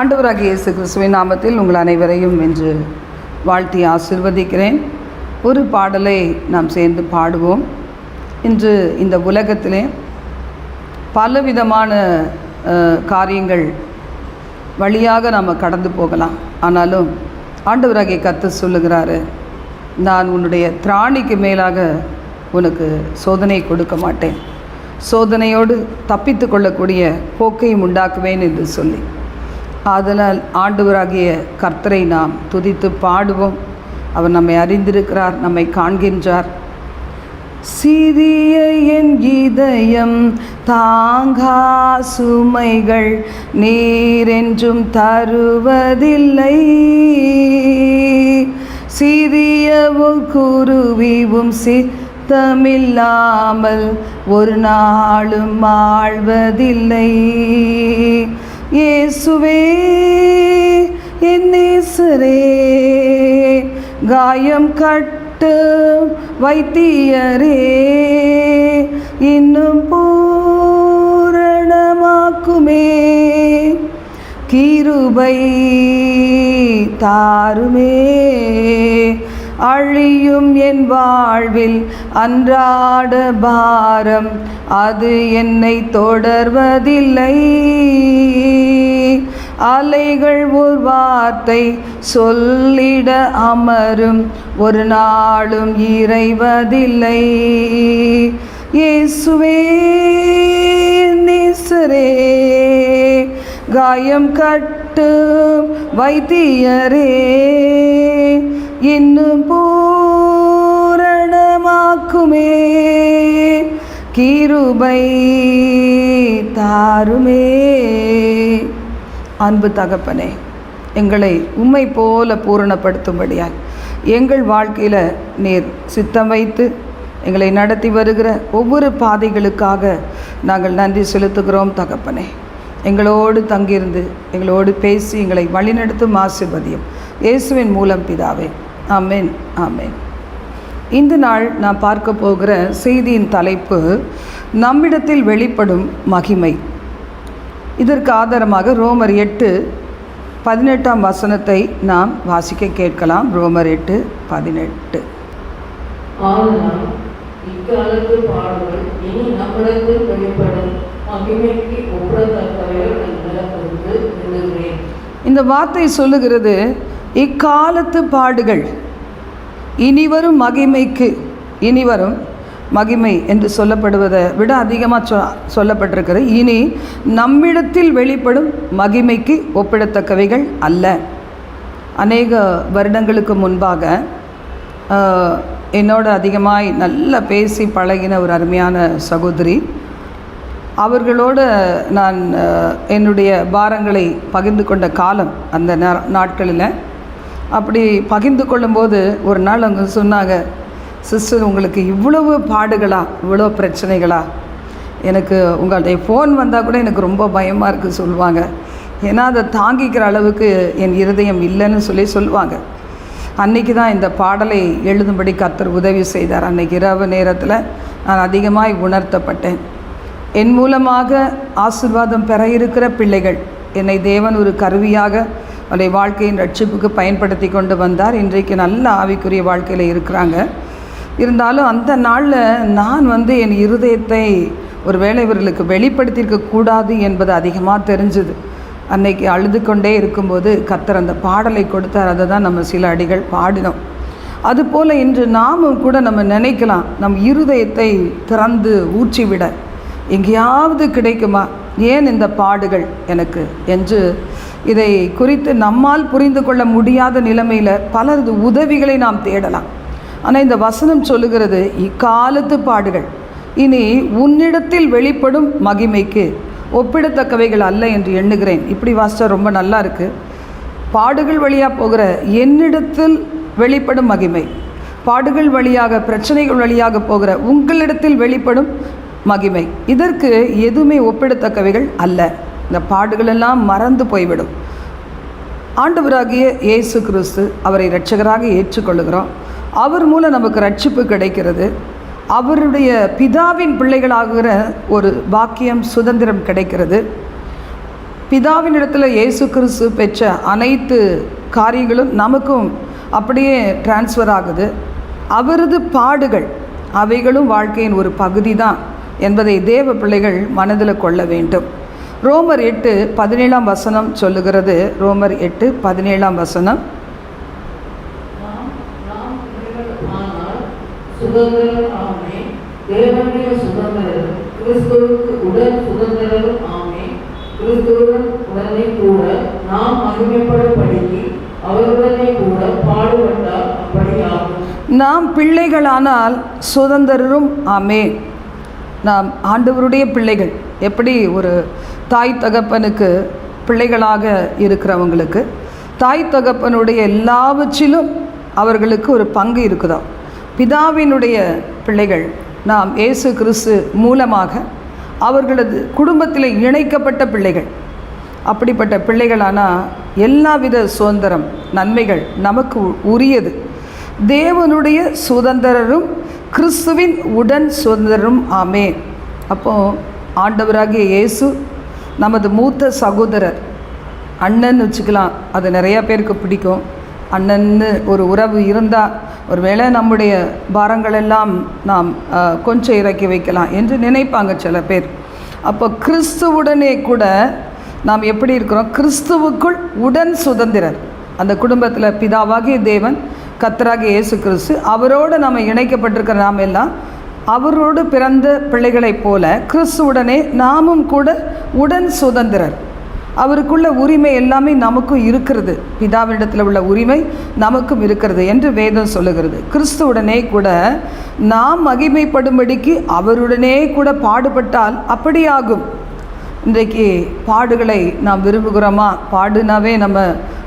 ஆண்டவராகிய இயேசு கிறிஸ்துவின் நாமத்தில் உங்கள் அனைவரையும் என்று வாழ்த்தி ஆசிர்வதிக்கிறேன். ஒரு பாடலை நாம் சேர்ந்து பாடுவோம். இன்று இந்த உலகத்திலே பலவிதமான காரியங்கள் வழியாக நாம் கடந்து போகலாம். ஆனாலும் ஆண்டவராகிய கத்து சொல்லுகிறாரு நான் உன்னுடைய திராணிக்கு மேலாக உனக்கு சோதனை கொடுக்க மாட்டேன். சோதனையோடு தப்பித்து கொள்ளக்கூடிய போக்கையும் உண்டாக்குவேன் என்று சொல்லி. ஆதலால் ஆண்டவராகிய கர்த்தரை நாம் துதித்து பாடுவோம். அவர் நம்மை அறிந்திருக்கிறார் நம்மை காண்கின்றார். சிறிய என் இதயம் தாங்கா சுமைகள் நீரென்றும் தருவதில்லை. சிறியவும் குருவிவும் சித்தமில்லாமல் ஒரு நாளும் ஆழ்வதில்லை. இயேசுவே என் நேசரே காயம் கட்டு வைத்தியரே இன்னும் பூரணமாக்குமே. கீருபை தாருமே. அழியும் என் வாழ்வில் அன்றாட பாரம். அது என்னை தொடர்வதில்லை. அலைகள் ஒரு வார்த்தை சொல்லிட அமரும். ஒரு நாளும் இறைவதில்லை. இயேசுவே நேசரே காயம் கட்டு வைத்தியரே. இன்னும் பூரணமாக்குமே கீருபை தாருமே அன்பு தகப்பனே எங்களை உண்மை போல பூரணப்படுத்தும்படியாய் எங்கள் வாழ்க்கையில் நீர் சித்தம் வைத்து எங்களை நடத்தி வருகிற ஒவ்வொரு பாதைகளுக்காக நாங்கள் நன்றி செலுத்துகிறோம் தகப்பனே எங்களோடு தங்கியிருந்து எங்களோடு பேசி எங்களை வழிநடத்தும் ஆசிர்வதியம் இயேசுவின் மூலம் பிதாவே ஆமென் ஆமென். இந்த நாள் நான் பார்க்க போகிற செய்தியின் தலைப்பு நம்மிடத்தில் வெளிப்படும் மகிமை. இதற்கு ஆதாரமாக ரோமர் எட்டு பதினெட்டாம் வசனத்தை நாம் வாசிக்க கேட்கலாம். ரோமர் எட்டு பதினெட்டு. இந்த வார்த்தை சொல்லுகிறது இக்காலத்து பாடுகள். இனிவரும் மகிமைக்கு இனிவரும் மகிமை என்று சொல்லப்படுவதை விட அதிகமாக சொ சொல்லப்பட்டிருக்கிறது. இனி நம்மிடத்தில் வெளிப்படும் மகிமைக்கு ஒப்பிடத்தக்கவைகள் அல்ல. அநேக வருடங்களுக்கு முன்பாக என்னோட அதிகமாய் நல்லா பேசி பழகின ஒரு அருமையான சகோதரி அவர்களோட நான் என்னுடைய பாரங்களை பகிர்ந்து கொண்ட காலம் அந்த நா- நாட்களில் அப்படி பகிர்ந்து கொள்ளும்போது ஒரு நாள் அவங்க சொன்னாங்க சிஸ்டர் உங்களுக்கு இவ்வளவு பாடுகளா? இவ்வளோ பிரச்சனைகளா? எனக்கு உங்களுடைய ஃபோன் வந்தால் கூட எனக்கு ரொம்ப பயமாக இருக்குது சொல்லுவாங்க. ஏன்னா அதை தாங்கிக்கிற அளவுக்கு என் இருதயம் இல்லைன்னு சொல்லி சொல்லுவாங்க. அன்னைக்கு தான் இந்த பாடலை எழுதும்படி கத்தர் உதவி செய்தார். அன்றைக்கி இரவு நேரத்தில் நான் அதிகமாய் உணர்த்தப்பட்டேன். என் மூலமாக ஆசிர்வாதம் பெற இருக்கிற பிள்ளைகள் என்னை தேவன் ஒரு கருவியாக அவருடைய வாழ்க்கையின் ரட்சிப்புக்கு பயன்படுத்தி கொண்டு வந்தார். இன்றைக்கு நல்ல ஆவிக்குரிய வாழ்க்கையில் இருக்கிறாங்க. இருந்தாலும் அந்த நாளில் நான் வந்து என் இருதயத்தை ஒரு வேளை இவர்களுக்கு வெளிப்படுத்தியிருக்க கூடாது என்பது அதிகமாக தெரிஞ்சுது. அன்னைக்கு அழுது கொண்டே இருக்கும்போது கத்தர் அந்த பாடலை கொடுத்தார். அதை தான் நம்ம சில அடிகள் பாடினோம். அதுபோல் இன்று நாமும் கூட நம்ம நினைக்கலாம் நம் இருதயத்தை திறந்து ஊற்றிவிட. எங்கேயாவது கிடைக்குமா? ஏன் இந்த பாடுகள் எனக்கு? என்று இதை குறித்து நம்மால் புரிந்து கொள்ள முடியாத நிலைமையில் பலரது உதவிகளை நாம் தேடலாம். ஆனால் இந்த வசனம் சொல்லுகிறது இக்காலத்து பாடுகள். இனி உன்னிடத்தில் வெளிப்படும் மகிமைக்கு ஒப்பிடத்தக்கவைகள் அல்ல என்று எண்ணுகிறேன். இப்படி வாசித்தா ரொம்ப நல்லா இருக்குது பாடுகள் வழியாக போகிற என்னிடத்தில் வெளிப்படும் மகிமை பாடுகள் வழியாக பிரச்சனைகள் வழியாக போகிற உங்களிடத்தில் வெளிப்படும் மகிமை இதற்கு எதுவுமே ஒப்பிடத்தக்கவைகள் அல்ல. இந்த பாடுகளெல்லாம் மறந்து போய்விடும். ஆண்டவராகிய இயேசு கிறிஸ்து அவரை இரட்சகராக ஏற்றுக்கொள்ளுகிறோம். அவர் மூலம் நமக்கு ரட்சிப்பு கிடைக்கிறது. அவருடைய பிதாவின் பிள்ளைகளாகிற ஒரு பாக்கியம் சுதந்திரம் கிடைக்கிறது. பிதாவினிடத்தில் இயேசு கிறிஸ்து பெற்ற அனைத்து காரியங்களும் நமக்கும் அப்படியே டிரான்ஸ்ஃபர் ஆகுது. அவரது பாடுகள் அவைகளும் வாழ்க்கையின் ஒரு பகுதி தான் என்பதை தேவ பிள்ளைகள் மனதில் கொள்ள வேண்டும். ரோமர் எட்டு பதினேழாம் வசனம் சொல்லுகிறது. ரோமர் எட்டு பதினேழாம் வசனம். நாம் கிறிஸ்துவுடன் உடனே கூட அவருடனே கூட பாடுபட்டால் பிள்ளைகளானால் சுதந்திரரும் ஆமே நாம் ஆண்டவருடைய பிள்ளைகள். எப்படி ஒரு தாய் தகப்பனுக்கு பிள்ளைகளாக இருக்கிறவங்களுக்கு தாய் தகப்பனுடைய எல்லாவற்றிலும் அவர்களுக்கு ஒரு பங்கு இருக்குதோ? பிதாவினுடைய பிள்ளைகள் நாம் இயேசு கிறிஸ்து மூலமாக அவர்களது குடும்பத்தில் இணைக்கப்பட்ட பிள்ளைகள். அப்படிப்பட்ட பிள்ளைகளானால் எல்லாவித சுதந்திரம் நன்மைகள் நமக்கு உரியது. தேவனுடைய சுதந்திரரும் கிறிஸ்துவின் உடன் சுதந்திரரும் ஆமே அப்போ ஆண்டவராகிய இயேசு நமது மூத்த சகோதரர். அண்ணன் வச்சுக்கலாம் அது நிறையா பேருக்கு பிடிக்கும். அண்ணன்னு ஒரு உறவு இருந்தால் ஒருவேளை நம்முடைய பாரங்களெல்லாம் நாம் கொஞ்சம் இறக்கி வைக்கலாம் என்று நினைப்பாங்க சில பேர். அப்போ கிறிஸ்துவுடனே கூட நாம் எப்படி இருக்கிறோம்? கிறிஸ்துவுக்குள் உடன் சுதந்திரர். அந்த குடும்பத்தில் பிதாவாகிய தேவன் கத்தராக இயேசு கிறிஸ்து அவரோடு நம்ம இணைக்கப்பட்டிருக்கிற நாம் எல்லாம் அவரோடு பிறந்த பிள்ளைகளைப் போல கிறிஸ்துவுடனே நாமும் கூட உடன் சுதந்திரர். அவருக்குள்ள உரிமை எல்லாமே நமக்கும் இருக்கிறது. பிதாவினிடத்தில் உள்ள உரிமை நமக்கும் இருக்கிறது என்று வேதம் சொல்லுகிறது. கிறிஸ்துவுடனே கூட நாம் மகிமைப்படும்படிக்கு அவருடனே கூட பாடுபட்டால் அப்படியாகும். இன்றைக்கு பாடுகளை நாம் விரும்புகிறோமா? பாடுனாவே நம்ம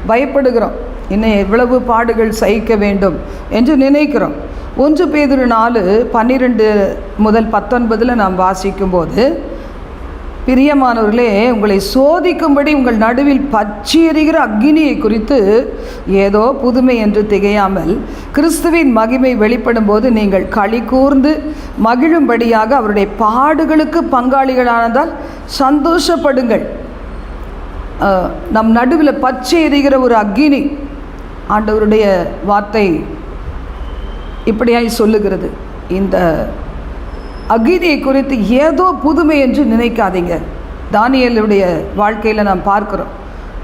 பயப்படுகிறோம். இன்னும் எவ்வளவு பாடுகள் சகிக்க வேண்டும் என்று நினைக்கிறோம். ஒன்று பேதுரு நாலு பன்னிரெண்டு முதல் பத்தொன்பதில் நாம் வாசிக்கும்போது பிரியமானவர்களே உங்களை சோதிக்கும்படி உங்கள் நடுவில் பற்றி எறிகிற அக்கினியை குறித்து ஏதோ புதுமை என்று திகையாமல் கிறிஸ்துவின் மகிமை வெளிப்படும் போது நீங்கள் களி கூர்ந்து மகிழும்படியாக அவருடைய பாடுகளுக்கு பங்காளிகளானதால் சந்தோஷப்படுங்கள். நம் நடுவில் பச்சை எறிகிற ஒரு அக்கினி ஆண்டவருடைய வார்த்தை இப்படியாய் சொல்லுகிறது. இந்த அக்னியை குறித்து ஏதோ புதுமை என்று நினைக்காதீங்க. தானியலுடைய வாழ்க்கையில் நாம் பார்க்குறோம்.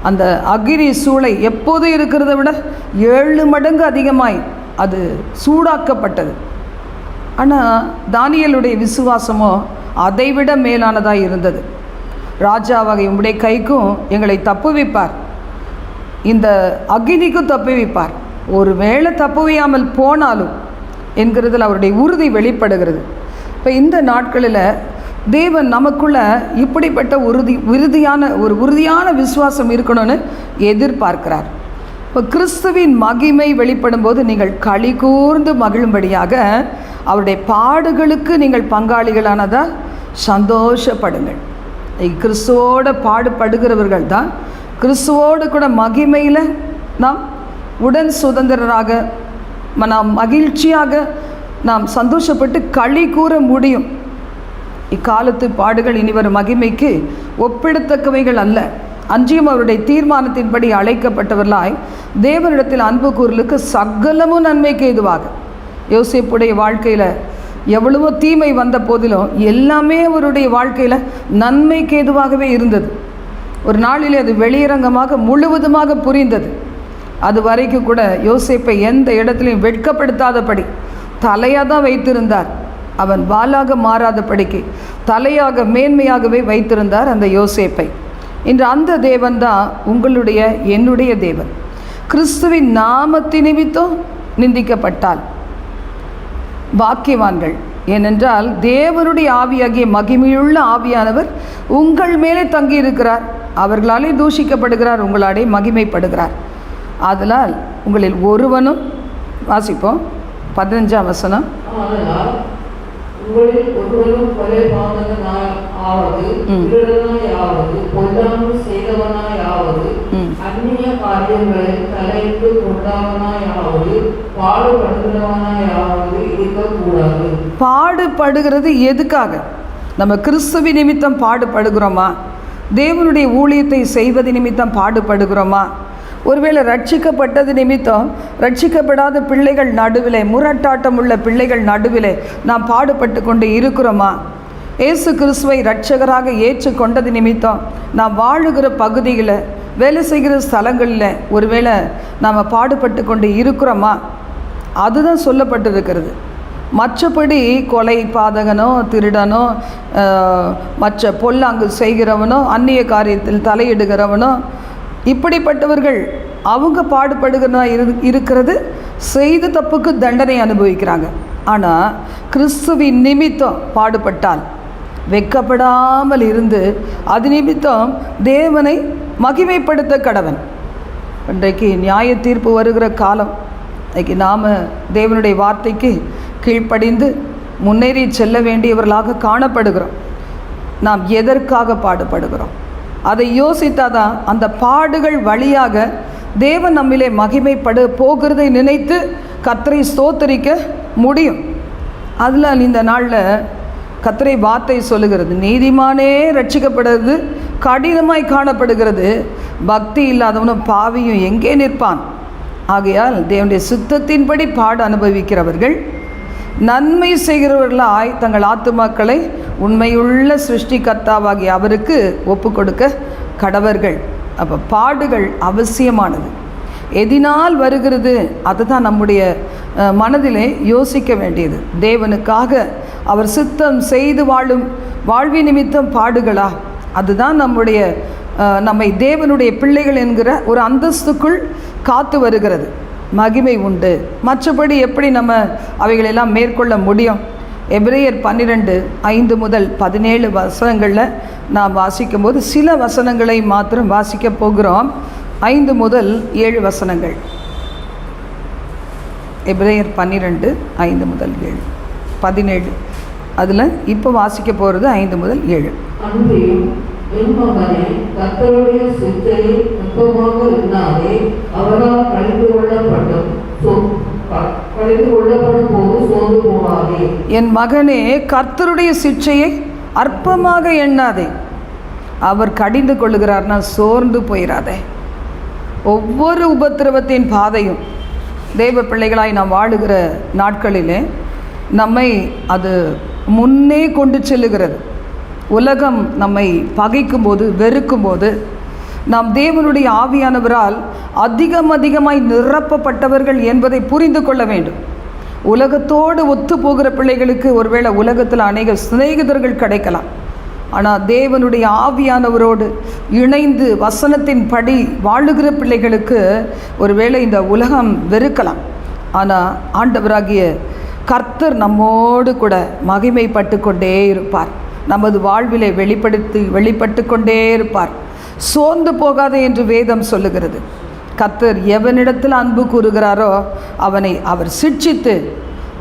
அந்த அக்னி சூளை எப்போது இருக்கிறத விட ஏழு மடங்கு அதிகமாய் அது சூடாக்கப்பட்டது. ஆனால் தானியலுடைய விசுவாசமோ அதைவிட மேலானதாக இருந்தது. ராஜாவாக உம்முடைய கைக்கும் எங்களை தப்புவிப்பார். இந்த அக்னிக்கும் தப்புவிப்பார். ஒருவேளை தப்புவியாமல் போனாலும் என்கிறதில் அவருடைய உறுதி வெளிப்படுகிறது. இப்போ இந்த நாட்களில் தேவன் நமக்குள்ள இப்படிப்பட்ட உறுதி உறுதியான ஒரு உறுதியான விசுவாசம் இருக்கணும்னு எதிர்பார்க்கிறார். இப்போ கிறிஸ்துவின் மகிமை வெளிப்படும் போது நீங்கள் களி கூர்ந்து மகிழும்படியாக அவருடைய பாடுகளுக்கு நீங்கள் பங்காளிகளானதால் சந்தோஷப்படுங்கள். கிறிஸ்துவோட பாடுபடுகிறவர்கள் தான் கிறிஸ்துவோடு கூட மகிமையில் நாம் உடன் சுதந்திரராக ம- நாம் மகிழ்ச்சியாக நாம் சந்தோஷப்பட்டு களி கூற முடியும். இக்காலத்து பாடுகள் இனிவரும் மகிமைக்கு ஒப்பிடத்தக்கவைகள் அல்ல. அன்றியும் அவருடைய தீர்மானத்தின்படி அழைக்கப்பட்டவர்களாய் தேவனிடத்தில் அன்பு கூறலுக்கு சகலமும் நன்மைக்கு ஏதுவாக யோசிப்புடைய வாழ்க்கையில் எவ்வளவோ தீமை வந்த போதிலும் எல்லாமே அவருடைய வாழ்க்கையில் நன்மைக்கு ஏதுவாகவே இருந்தது. ஒரு நாளிலே அது வெளியரங்கமாக முழுவதுமாக புரிந்தது. அது வரைக்கும் கூட யோசேப்பை எந்த இடத்துலையும் வெட்கப்படுத்தாதபடி தலையாக தான் வைத்திருந்தார். அவன் வாளாக மாறாதபடிக்கு தலையாக மேன்மையாகவே வைத்திருந்தார் அந்த யோசேப்பை. இன்று அந்த தேவன் தான் உங்களுடைய என்னுடைய தேவன். கிறிஸ்துவின் நாமத்தி நிமித்தம் நிந்திக்கப்பட்டால் பாக்கியவான்கள். ஏனென்றால் தேவனுடைய ஆவியாகிய மகிமையுள்ள ஆவியானவர் உங்கள் மேலே தங்கியிருக்கிறார். அவர்களாலே தூஷிக்கப்படுகிறார் உங்களாலே மகிமைப்படுகிறார். ஆதலால் உங்களில் ஒருவனும் வாசிப்போம். பதினஞ்சாம் வசனம். உங்களில் ஒருவரும் கொலை பாதகனாய் ஆவது ம். திருடனாய் ஆவது பொல்லாங்கு செய்தவனாய் ஆவது ம். அந்நிய காரியங்களில் தலையிட்டு கொண்டவனாய் ஆவது பாடுபடுகிறவனாய் ஆவது இருக்கக்கூடாது. பாடுபடுகிறது எதுக்காக? நம்ம கிறிஸ்துவி நிமித்தம் பாடுபடுகிறோமா? தேவனுடைய ஊழியத்தை செய்வது நிமித்தம் பாடுபடுகிறோமா? ஒருவேளை ரட்சிக்கப்பட்டது நிமித்தம் ரட்சிக்கப்படாத பிள்ளைகள் நடுவிலே முரட்டாட்டம் உள்ள பிள்ளைகள் நடுவிலே நாம் பாடுபட்டு கொண்டு இருக்கிறோமா? இயேசு கிறிஸ்துவை ரட்சகராக ஏற்றுக்கொண்டது நிமித்தம் நாம் வாழுகிற பகுதியில் வேலை செய்கிற ஸ்தலங்களில் ஒருவேளை நாம் பாடுபட்டு கொண்டு இருக்கிறோமா? அதுதான் சொல்லப்பட்டிருக்கிறது. மற்றபடி கொலை பாதகனோ திருடனோ மற்ற பொல்லாங்கு செய்கிறவனோ அந்நிய காரியத்தில் தலையிடுகிறவனோ இப்படிப்பட்டவர்கள் அவங்க பாடுபடுகிறதா இரு இருக்கிறது செய்த தப்புக்கு தண்டனை அனுபவிக்கிறாங்க. ஆனால் கிறிஸ்துவின் நிமித்தம் பாடுபட்டால் வெக்கப்படாமல் இருந்து அது நிமித்தம் தேவனை மகிமைப்படுத்த கடவன். இன்றைக்கு நியாய தீர்ப்பு வருகிற காலம். இன்றைக்கு நாம் தேவனுடைய வார்த்தைக்கு கீழ்ப்படிந்து முன்னேறி செல்ல வேண்டியவர்களாக காணப்படுகிறோம். நாம் எதற்காக பாடுபடுகிறோம்? அதை யோசித்தாதான் அந்த பாடுகள் வழியாக தேவன் நம்மிலே மகிமைப்படு போகிறதை நினைத்து கத்தரை ஸ்தோத்தரிக்க முடியும். அதில் இந்த நாளில் கத்தரை வார்த்தை சொல்லுகிறது. நீதிமானே ரட்சிக்கப்படுறது கடினமாய் காணப்படுகிறது. பக்தி இல்லாதவனும் பாவியும் எங்கே நிற்பான்? ஆகையால் தேவனுடைய சுத்தத்தின்படி பாடு அனுபவிக்கிறவர்கள் நன்மை செய்கிறவர்களாய் தங்கள் ஆத்துமாக்களை உண்மையுள்ள சிருஷ்டிகர்த்தாவாகிய அவருக்கு ஒப்பு கொடுக்க கடவர்கள். அப்போ பாடுகள் அவசியமானது. எதினால் வருகிறது அதுதான் நம்முடைய மனதிலே யோசிக்க வேண்டியது. தேவனுக்காக அவர் சித்தம் செய்து வாழும் வாழ்வி நிமித்தம் பாடுகளா? அதுதான் நம்முடைய நம்மை தேவனுடைய பிள்ளைகள் என்கிற ஒரு அந்தஸ்துக்குள் காத்து வருகிறது. மகிமை உண்டு. மற்றபடி எப்படி நம்ம அவைகளெல்லாம் மேற்கொள்ள முடியும்? எபிரேயர் பன்னிரெண்டு ஐந்து முதல் பதினேழு வசனங்களில் நாம் வாசிக்கும்போது சில வசனங்களை மாத்திரம் வாசிக்க போகிறோம். ஐந்து முதல் ஏழு வசனங்கள். எபிரேயர் பன்னிரெண்டு ஐந்து முதல் ஏழு. பதினேழு. அதில் இப்போ வாசிக்க போகிறது ஐந்து முதல் ஏழு. நுட்பமாக அவரால் கழிந்து கொள்ளப்படும். என் மகனே கர்த்தருடைய சிக்ஷையை அற்பமாக எண்ணாதே. அவர் கடிந்து கொள்ளுகிறார்னா சோர்ந்து போயிடாதே ஒவ்வொரு உபத்திரவத்தின் பாதையும் தெய்வ பிள்ளைகளாய் நாம் வாழுகிற நாட்களிலே நம்மை அது முன்னே கொண்டு செல்லுகிறது. உலகம் நம்மை பகைக்கும்போது வெறுக்கும்போது நாம் தேவனுடைய ஆவியானவரால் அதிகம் அதிகமாய் நிரப்பப்பட்டவர்கள் என்பதை புரிந்து கொள்ள வேண்டும். உலகத்தோடு ஒத்து போகிற பிள்ளைகளுக்கு ஒருவேளை உலகத்தில் அநேக சிநேகிதர்கள் கிடைக்கலாம். ஆனால் தேவனுடைய ஆவியானவரோடு இணைந்து வசனத்தின் படி வாழுகிற பிள்ளைகளுக்கு ஒருவேளை இந்த உலகம் வெறுக்கலாம். ஆனால் ஆண்டவராகிய கர்த்தர் நம்மோடு கூட மகிமைப்பட்டு கொண்டே இருப்பார். நமது வாழ்விலை வெளிப்படுத்தி வெளிப்பட்டு கொண்டே இருப்பார். சோர்ந்து போகாது என்று வேதம் சொல்லுகிறது. கத்தர் எவனிடத்தில் அன்பு கூறுகிறாரோ அவனை அவர் சிட்சித்து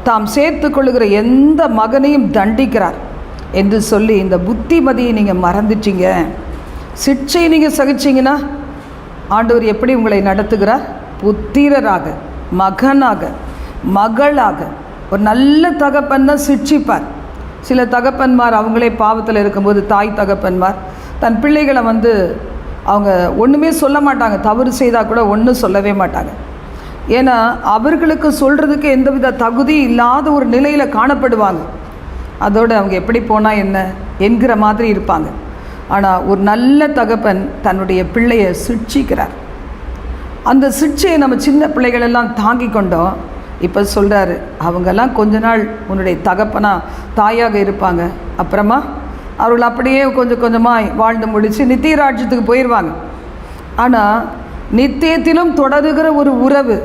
தாம் சேர்த்து கொள்ளுகிற எந்த மகனையும் தண்டிக்கிறார் என்று சொல்லி இந்த புத்திமதியை நீங்கள் மறந்துட்டீங்க. சிட்சை நீங்கள் சகிச்சீங்கன்னா ஆண்டவர் எப்படி உங்களை நடத்துகிறார்? புத்திரராக மகனாக மகளாக. ஒரு நல்ல தகப்பன் தான் சிட்சிப்பார். சில தகப்பன்மார் அவங்களே பாவத்தில் இருக்கும்போது தாய் தகப்பன்மார் தன் பிள்ளைகளை வந்து அவங்க ஒன்றுமே சொல்ல மாட்டாங்க. தவறு செய்தால் கூட ஒன்றும் சொல்லவே மாட்டாங்க. ஏன்னா அவர்களுக்கு சொல்கிறதுக்கு எந்தவித தகுதி இல்லாத ஒரு நிலையில் காணப்படுவாங்க. அதோடு அவங்க எப்படி போனால் என்ன என்கிற மாதிரி இருப்பாங்க. ஆனால் ஒரு நல்ல தகப்பன் தன்னுடைய பிள்ளையை சிட்சிக்கிறார் அந்த சிட்சையை நம்ம சின்ன பிள்ளைகள் எல்லாம் தாங்கி கொண்டோம். இப்போ சொல்கிறாரு அவங்கெல்லாம் கொஞ்ச நாள் உன்னுடைய தகப்பனாக தாயாக இருப்பாங்க. அப்புறமா அவர்கள் அப்படியே கொஞ்சம் கொஞ்சமாக வாழ்ந்து முடித்து நித்திய ராஜ்யத்துக்கு போயிடுவாங்க ஆனால் நித்தியத்திலும் தொடருகிற ஒரு உறவு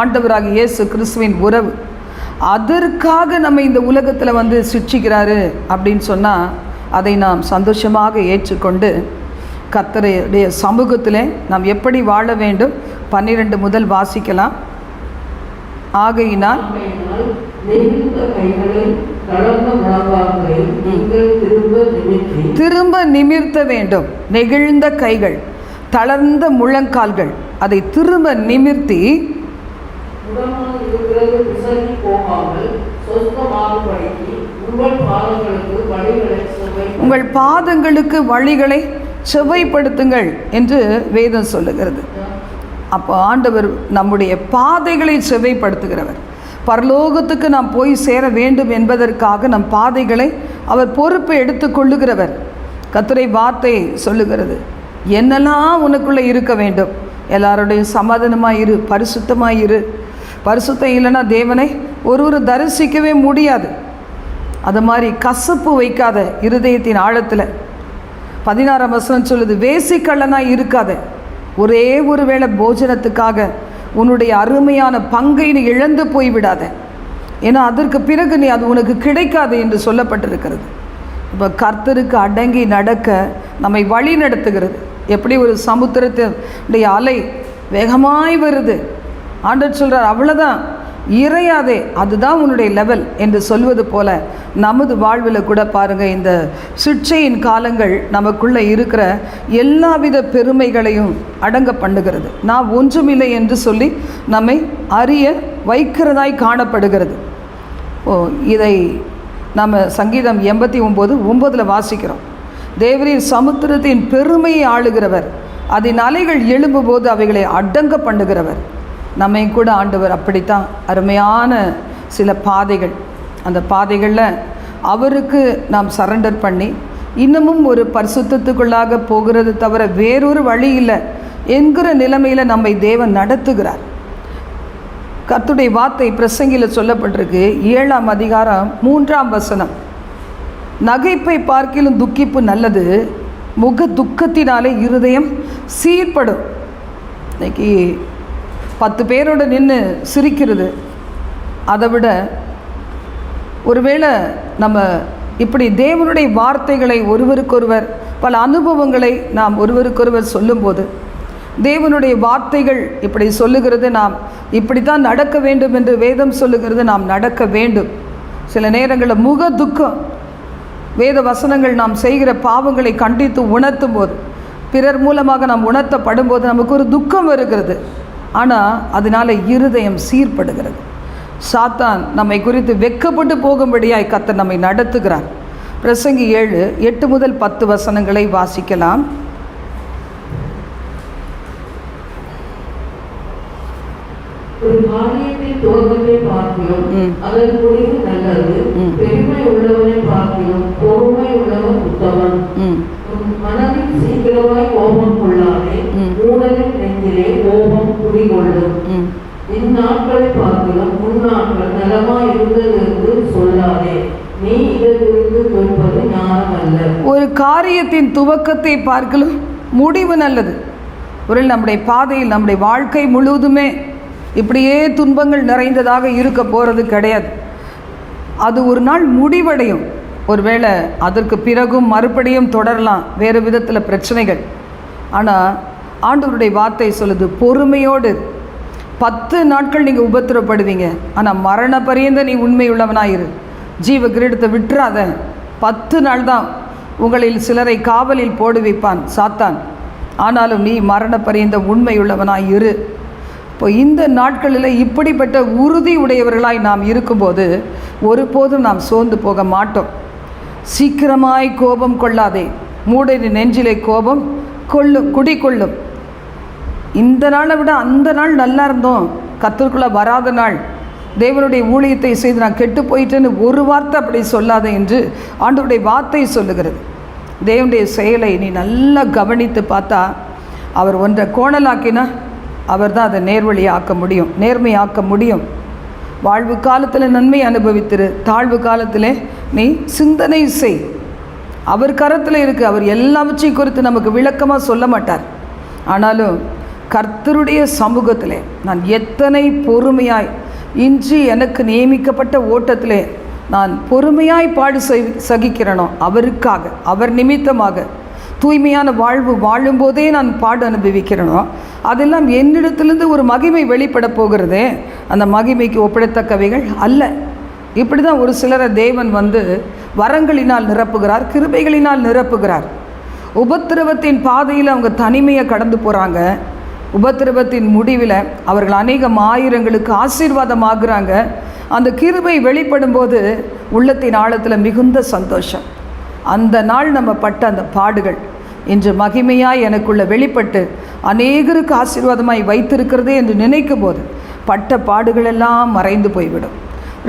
ஆண்டவராக இயேசு கிறிஸ்துவின் உறவு. அதற்காக நம்ம இந்த உலகத்தில் வந்து சிக்ஷிக்கிறாரு அப்படின்னு சொன்னால் அதை நாம் சந்தோஷமாக ஏற்றுக்கொண்டு கத்தரையுடைய சமூகத்தில் நாம் எப்படி வாழ வேண்டும்? பன்னிரெண்டு முதல் வாசிக்கலாம். ஆகையினால் திரும்ப நிமிர்த்த வேண்டும். நெகிழ்ந்த கைகள் தளர்ந்த முழங்கால்கள் அதை திரும்ப நிமிர்த்தி உங்கள் பாதங்களுக்கு வழிகளை செவ்வைப்படுத்துங்கள் என்று வேதம் சொல்லுகிறது. அப்போ ஆண்டவர் நம்முடைய பாதைகளை செவ்வைப்படுத்துகிறவர் பரலோகத்துக்கு நாம் போய் சேர வேண்டும் என்பதற்காக நம் பாதைகளை அவர் பொறுப்பை எடுத்துக்கொள்ளுகிறவர் கத்துரை வார்த்தை சொல்லுகிறது என்னெல்லாம் உனக்குள்ளே இருக்க வேண்டும்? எல்லாரோடையும் சமாதானமாக இரு பரிசுத்தமாக இரு. பரிசுத்தம் இல்லைன்னா தேவனை ஒருவர் தரிசிக்கவே முடியாது. அது மாதிரி கசப்பு வைக்காத இருதயத்தின் ஆழத்தில் பதினாறாம் வசனம் சொல்லுது வேசிக்கள்ளனாய் இருக்காத. ஒரே ஒரு வேளை போஜனத்துக்காக உன்னுடைய அருமையான பங்கை நீ இழந்து போய்விடாத. ஏன்னா அதற்கு பிறகு நீ அது உனக்கு கிடைக்காது என்று சொல்லப்பட்டிருக்கிறது. இப்போ கர்த்தருக்கு அடங்கி நடக்க நம்மை வழி நடத்துகிறது. எப்படி ஒரு சமுத்திரத்தினுடைய அலை வேகமாய் வருது. ஆண்டர் சொல்கிறார் அவ்வளோதான் இறையாதே அதுதான் உன்னுடைய லெவல் என்று சொல்வது போல நமது வாழ்வில் கூட பாருங்கள் இந்த சிக்ஷையின் காலங்கள் நமக்குள்ளே இருக்கிற எல்லாவித பெருமைகளையும் அடங்க பண்ணுகிறது. நான் ஒன்றுமில்லை என்று சொல்லி நம்மை அறிய வைக்கிறதாய் காணப்படுகிறது. ஓ இதை நம்ம சங்கீதம் எண்பத்தி ஒம்பது ஒம்பதில் வாசிக்கிறோம். தேவரின் சமுத்திரத்தின் பெருமையை ஆளுகிறவர் அதன் அலைகள் எழும்பும்போது அவைகளை அடங்க பண்ணுகிறவர். நம்மை கூட ஆண்டவர் அப்படித்தான். அருமையான சில பாதைகள். அந்த பாதைகளில் அவருக்கு நாம் சரண்டர் பண்ணி இன்னமும் ஒரு பரிசுத்தத்துக்குள்ளாக போகிறது தவிர வேறொரு வழி இல்லை என்கிற நிலைமையில் நம்மை தேவன் நடத்துகிறார். கத்துடைய வார்த்தை பிரசங்கியில் சொல்லப்பட்டிருக்கு. ஏழாம் அதிகாரம் மூன்றாம் வசனம். நகைப்பை பார்க்கிலும் துக்கிப்பு நல்லது. முக துக்கத்தினாலே இருதயம் சீர்படும். இன்னைக்கு பத்து பேரோட நின்று சிரிக்கிறது. அதை விட ஒருவேளை நம்ம இப்படி தேவனுடைய வார்த்தைகளை ஒருவருக்கொருவர் பல அனுபவங்களை நாம் ஒருவருக்கொருவர் சொல்லும்போது தேவனுடைய வார்த்தைகள் இப்படி சொல்லுகிறது நாம் இப்படி தான் நடக்க வேண்டும் என்று வேதம் சொல்லுகிறது நாம் நடக்க வேண்டும். சில நேரங்களில் முக துக்கம் வேத வசனங்கள் நாம் செய்கிற பாவங்களை கண்டித்து உணர்த்தும் போது பிறர் மூலமாக நாம் உணர்த்தப்படும் போது நமக்கு ஒரு துக்கம் வருகிறது. ஆனால் அதனால் இருதயம் சீர்படுகிறது. சாத்தான் நம்மை குறித்து வெக்கப்பட்டு போகும்படியாய் கத்தர் நம்மை நடத்துகிறார். பிரசங்கி ஏழு எட்டு முதல் பத்து வசனங்களை வாசிக்கலாம். ஒரு துவக்கத்தை பார்க்கிறோம். ம். அதன் முடிவு நல்லது. ம். பெருமை உள்ளவனை பார்க்கிறோம். பொறுமை உள்ளவன் உத்தமன். ம். உன் மனதில் சீக்கிரமாய் கோபம் கொள்ளாதே ம். மூடனின் நெஞ்சிலே கோபம் குடிகொள்ளும். இந்நாட்களை பார்க்கிறோம் முன்னாட்கள் நலமாய் இருந்தது என்று சொல்லாதே. நீ இதை குறித்து கேட்பது ஞானம் அல்ல ஒரு காரியத்தின் துவக்கத்தை பார்க்கலும் முடிவு நல்லது. ஒரு நம்முடைய பாதையில் நம்முடைய வாழ்க்கை முழுவதுமே இப்படியே துன்பங்கள் நிறைந்ததாக இருக்க போகிறது கிடையாது. அது ஒரு நாள் முடிவடையும். ஒருவேளை அதற்கு பிறகும் மறுபடியும் தொடரலாம். வேறு விதத்தில் பிரச்சனைகள். ஆனால் ஆண்டவருடைய வார்த்தை சொல்லுது பொறுமையோடு. பத்து நாட்கள் நீங்கள் உபத்திரப்படுவீங்க. ஆனால் மரண பரியந்த நீ உண்மையுள்ளவனாயிரு. ஜீவ கிரீடத்தை விட்டுறாத. பத்து நாள் தான் உங்களில் சிலரை காவலில் போடு வைப்பான் சாத்தான். ஆனாலும் நீ மரண பரியந்த உண்மையுள்ளவனாய் இரு இப்போ இந்த நாட்களில் இப்படிப்பட்ட உறுதி உடையவர்களாய் நாம் இருக்கும்போது ஒருபோதும் நாம் சோர்ந்து போக மாட்டோம். சீக்கிரமாய் கோபம் கொள்ளாதே. மூடரின் நெஞ்சிலே கோபம் கொள்ளும் குடிக்கொள்ளும் இந்த நாளை விட அந்த நாள் நல்லா இருந்தோம். கத்தருக்குள்ளே வராத நாள். தேவனுடைய ஊழியத்தை செய்து நான் கெட்டு போயிட்டேன்னு ஒரு வார்த்தை அப்படி சொல்லாத என்று ஆண்டவருடைய வார்த்தை சொல்லுகிறது. தேவனுடைய செயலை நீ நல்லா கவனித்து பார்த்தா அவர் ஒன்றை கோணலாக்கினா அவர் தான் அதை நேர்வழியாக்க முடியும் நேர்மையாக்க முடியும். வாழ்வு காலத்தில் நன்மை அனுபவித்திரு. தாழ்வு காலத்தில் நீ சிந்தனை செய். அவர் கரத்தில் இருக்குது அவர் எல்லாவற்றையும் குறித்து நமக்கு விளக்கமாக சொல்ல மாட்டார். ஆனாலும் கர்த்தருடைய சமூகத்தில் நான் எத்தனை பொறுமையாய் இன்று எனக்கு நியமிக்கப்பட்ட ஓட்டத்திலே நான் பொறுமையாய் பாடு சகி- சகிக்கிறேனோ அவருக்காக அவர் நிமித்தமாக தூய்மையான வாழ்வு வாழும்போதே நான் பாடு அனுபவிக்கிறேனோ அதெல்லாம் என்னிடத்திலிருந்து ஒரு மகிமை வெளிப்பட போகிறதே அந்த மகிமைக்கு ஒப்பிடத்தக்கவைகள் அல்ல. இப்படி தான் ஒரு சிலரை தேவன் வந்து வரங்களினால் நிரப்புகிறார் கிருபைகளினால் நிரப்புகிறார். உபத்திரவத்தின் பாதையில் அவங்க தனிமையை கடந்து போகிறாங்க உபத்திரவத்தின் முடிவில் அவர்கள் அநேகம் ஆயிரங்களுக்கு ஆசீர்வாதம் ஆகுறாங்க அந்த கிருபை வெளிப்படும் போது உள்ளத்தின் ஆழத்தில் மிகுந்த சந்தோஷம். அந்த நாள் நம்ம பட்ட அந்த பாடுகள். இன்று மகிமையாய் எனக்குள்ள வெளிப்பட்டு அநேகருக்கு ஆசீர்வாதமாய் வைத்திருக்கிறதே என்று நினைக்கும் போது பட்ட பாடுகளெல்லாம் மறைந்து போய்விடும்.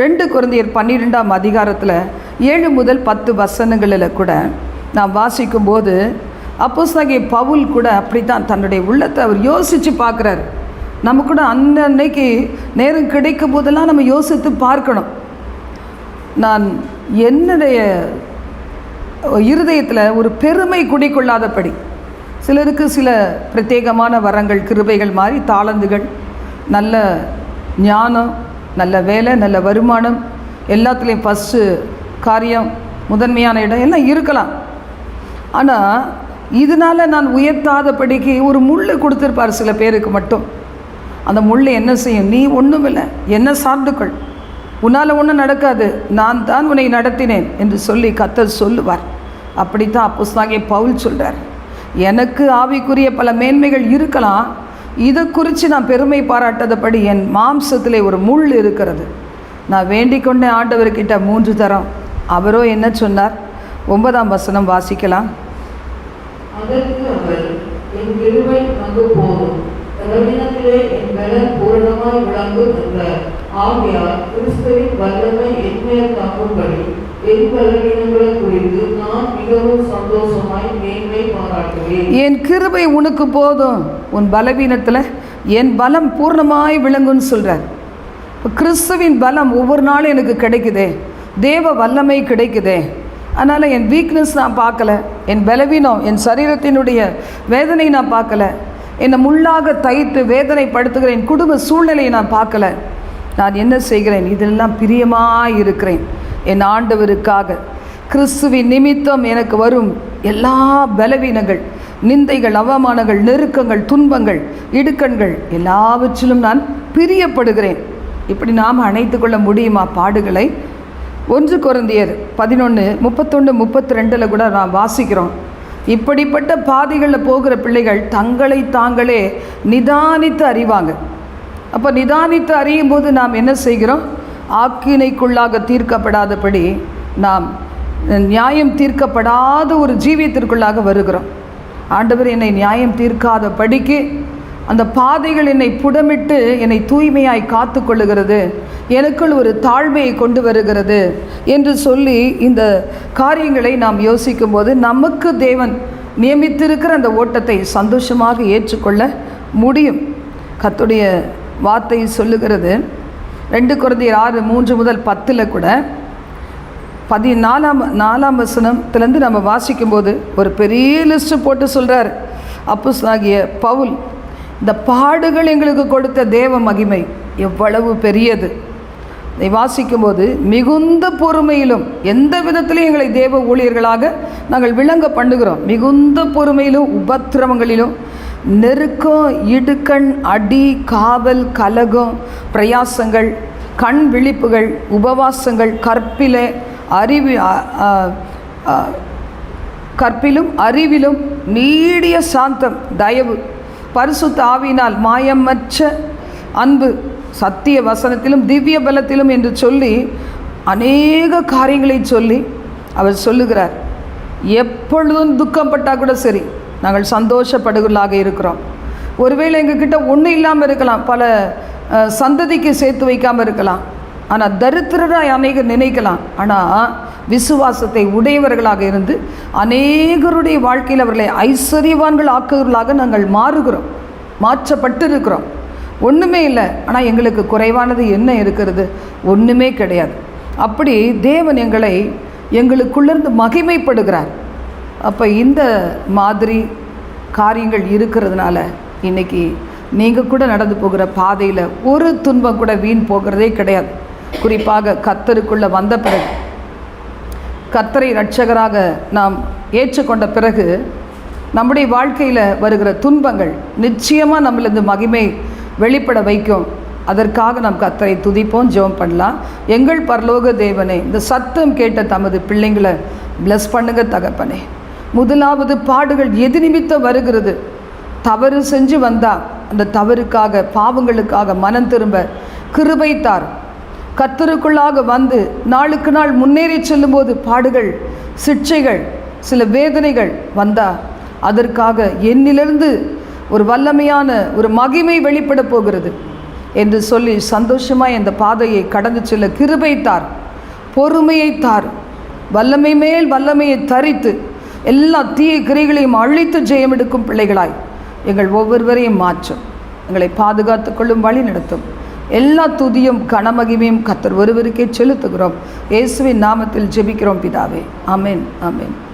ரெண்டு குழந்தையர் பன்னிரெண்டாம் அதிகாரத்தில் ஏழு முதல் பத்து வசனங்களில் கூட நாம் வாசிக்கும்போது சாகி பவுல் கூட அப்படித்தான் தன்னுடைய உள்ளத்தை அவர் யோசித்து பார்க்குறாரு. நம்ம கூட அந்த அன்னைக்கு நேரம் கிடைக்கும் போதெல்லாம் நம்ம யோசித்து பார்க்கணும். நான் என்னுடைய இருதயத்தில் ஒரு பெருமை குடிக்கொள்ளாதபடி சிலருக்கு சில பிரத்யேகமான வரங்கள் கிருபைகள் மாதிரி தாளந்துகள் நல்ல ஞானம் நல்ல வேலை நல்ல வருமானம் எல்லாத்துலேயும் ஃபஸ்ட்டு காரியம் முதன்மையான இடம் எல்லாம் இருக்கலாம். ஆனால் இதனால் நான் உயர்த்தாதபடிக்கு ஒரு முள் கொடுத்துருப்பார் சில பேருக்கு மட்டும். அந்த முள் என்ன செய்யும்? நீ ஒன்றும் இல்லை என்ன சார்ந்துக்கொள் உன்னால் ஒன்றும் நடக்காது நான் தான் உன்னை நடத்தினேன் என்று சொல்லி கத்தர் சொல்லுவார். அப்படித்தான் அப்போஸ்தாகிய பவுல் சொல்கிறார் எனக்கு ஆவிக்குரிய பல மேன்மைகள் இருக்கலாம். இதை குறித்து நான் பெருமை பாராட்டாதபடி என் மாம்சத்திலே ஒரு முள் இருக்கிறது. நான் வேண்டிக் கொண்டே ஆண்டவர்கிட்ட மூன்று தரம். அவரோ என்ன சொன்னார்? ஒன்பதாம் வசனம் வாசிக்கலாம். என் ஆகையால் கிறிஸ்துவின் வல்லமை என் கிருபை உனக்கு போதும். உன் பலவீனத்தில் என் பலம் பூர்ணமாய் விளங்குன்னு சொல்கிறார் கிறிஸ்துவின் பலம் ஒவ்வொரு நாளும் எனக்கு கிடைக்குதே. தேவ வல்லமை கிடைக்குதே. அதனால் என் வீக்னஸ் நான் பார்க்கல. என் பலவீனம் என் சரீரத்தினுடைய வேதனை நான் பார்க்கல. என்னை முள்ளாக தைத்து வேதனைப்படுத்துகிற என் குடும்ப சூழ்நிலையை நான் பார்க்கல. நான் என்ன செய்கிறேன்? இதெல்லாம் பிரியமாக இருக்கிறேன். என் ஆண்டவருக்காக. கிறிஸ்துவின் நிமித்தம் எனக்கு வரும் எல்லா பலவீனங்கள் நிந்தைகள் அவமானங்கள் நெருக்கங்கள் துன்பங்கள் இடுக்கண்கள் எல்லாவற்றிலும் நான் பிரியப்படுகிறேன். இப்படி நாம் அணைத்து கொள்ள முடியுமா பாடுகளை? ஒன்று குறந்தியர் பதினொன்று முப்பத்தொன்று முப்பத்தி ரெண்டில் கூட நான் வாசிக்கிறோம். இப்படிப்பட்ட பாதைகளில் போகிற பிள்ளைகள் தங்களை தாங்களே நிதானித்து அறிவாங்க. அப்போ நிதானித்து அறியும் போது நாம் என்ன செய்கிறோம்? ஆக்கினைக்குள்ளாக தீர்க்கப்படாதபடி நாம் நியாயம் தீர்க்கப்படாத ஒரு ஜீவியத்திற்குள்ளாக வருகிறோம். ஆண்டவர் என்னை நியாயம் தீர்க்காத படிக்கு அந்த பாதைகள் என்னை புடமிட்டு என்னை தூய்மையாய் காத்து கொள்ளுகிறது எனக்குள் ஒரு தாழ்மையை கொண்டு வருகிறது என்று சொல்லி இந்த காரியங்களை நாம் யோசிக்கும்போது நமக்கு தேவன் நியமித்திருக்கிற அந்த ஓட்டத்தை சந்தோஷமாக ஏற்றுக்கொள்ள முடியும். கத்துடைய வார்த்தை சொல்லுகிறது ரெண்டு குழந்தையர் ஆறு மூன்று முதல் பத்தில் கூட பதினாலாம் நாலாம் வசனத்துலேருந்து நம்ம வாசிக்கும்போது ஒரு பெரிய லிஸ்ட்டு போட்டு சொல்கிறார் ஆகிய பவுல் இந்த பாடுகள் எங்களுக்கு கொடுத்த தேவ மகிமை எவ்வளவு பெரியது. இதை வாசிக்கும்போது மிகுந்த பொறுமையிலும் எந்த விதத்திலையும் எங்களை தேவ ஊழியர்களாக நாங்கள் விளங்க பண்ணுகிறோம். மிகுந்த பொறுமையிலும் உபத்திரவங்களிலும் நெருக்கம் இடுக்கண் அடி காவல் கலகம் பிரயாசங்கள் கண் விழிப்புகள் உபவாசங்கள் கற்பிலே அறிவு கற்பிலும் அறிவிலும் நீடிய சாந்தம் தயவு. பரிசுத்த ஆவியினால் மாயமற்ற அன்பு சத்திய வசனத்திலும் திவ்ய பலத்திலும் என்று சொல்லி அநேக காரியங்களை சொல்லி அவர் சொல்லுகிறார். எப்பொழுதும் துக்கப்பட்டால் கூட சரி. நாங்கள் சந்தோஷப்படுகளாக இருக்கிறோம். ஒருவேளை எங்ககிட்ட ஒன்றும் இல்லாமல் இருக்கலாம். பல சந்ததிக்கு சேர்த்து வைக்காமல் இருக்கலாம். ஆனால் தரித்திரராக அநேகர் நினைக்கலாம். ஆனால் விசுவாசத்தை உடையவர்களாக இருந்து அநேகருடைய வாழ்க்கையில் அவர்களை ஐஸ்வர்யவான்கள் ஆக்குவர்களாக நாங்கள் மாறுகிறோம். மாற்றப்பட்டு இருக்கிறோம் ஒன்றுமே இல்லை. ஆனால் எங்களுக்கு குறைவானது என்ன இருக்கிறது? ஒன்றுமே கிடையாது. அப்படி தேவன் எங்களை எங்களுக்குள்ளிருந்து மகிமைப்படுகிறார். அப்போ இந்த மாதிரி காரியங்கள் இருக்கிறதுனால இன்றைக்கி நீங்கள் கூட நடந்து போகிற பாதையில் ஒரு துன்பம் கூட வீண் போகிறதே கிடையாது. குறிப்பாக கத்தருக்குள்ளே வந்த பிறகு. கத்தரை ரட்சகராக நாம் ஏற்றுக்கொண்ட பிறகு நம்முடைய வாழ்க்கையில் வருகிற துன்பங்கள் நிச்சயமாக நம்மளது மகிமை வெளிப்பட வைக்கும். அதற்காக நாம் கத்தரை துதிப்போம் ஜெபம் பண்ணலாம். எங்கள் பரலோக தேவனே இந்த சத்தம் கேட்ட தமது பிள்ளைங்களை ப்ளஸ் பண்ணுங்க தகப்பனே. முதலாவது பாடுகள் எது நிமித்தம் வருகிறது? தவறு செஞ்சு வந்தா அந்த தவறுக்காக பாவங்களுக்காக மனம் திரும்ப கிருபை தார் கத்தருக்குள்ளாக வந்து நாளுக்கு நாள் முன்னேறி செல்லும்போது பாடுகள் சிக்ஷைகள் சில வேதனைகள் வந்தா அதற்காக என்னிலிருந்து ஒரு வல்லமையான ஒரு மகிமை வெளிப்பட போகிறது என்று சொல்லி சந்தோஷமாய் அந்த பாதையை கடந்து செல்ல கிருபைத்தார் பொறுமையை தார் வல்லமை மேல் வல்லமையை தரித்து எல்லா தீய கிரைகளையும் அழித்து ஜெயம் எடுக்கும் பிள்ளைகளாய். எங்கள் ஒவ்வொருவரையும் மாற்றும். எங்களை பாதுகாத்துக் கொள்ளும் வழி நடத்தும். எல்லா துதியும் கனமகிமையும் கத்தர் ஒருவருக்கே செலுத்துகிறோம். இயேசுவின் நாமத்தில் ஜெபிக்கிறோம் பிதாவே. அமேன் அமேன்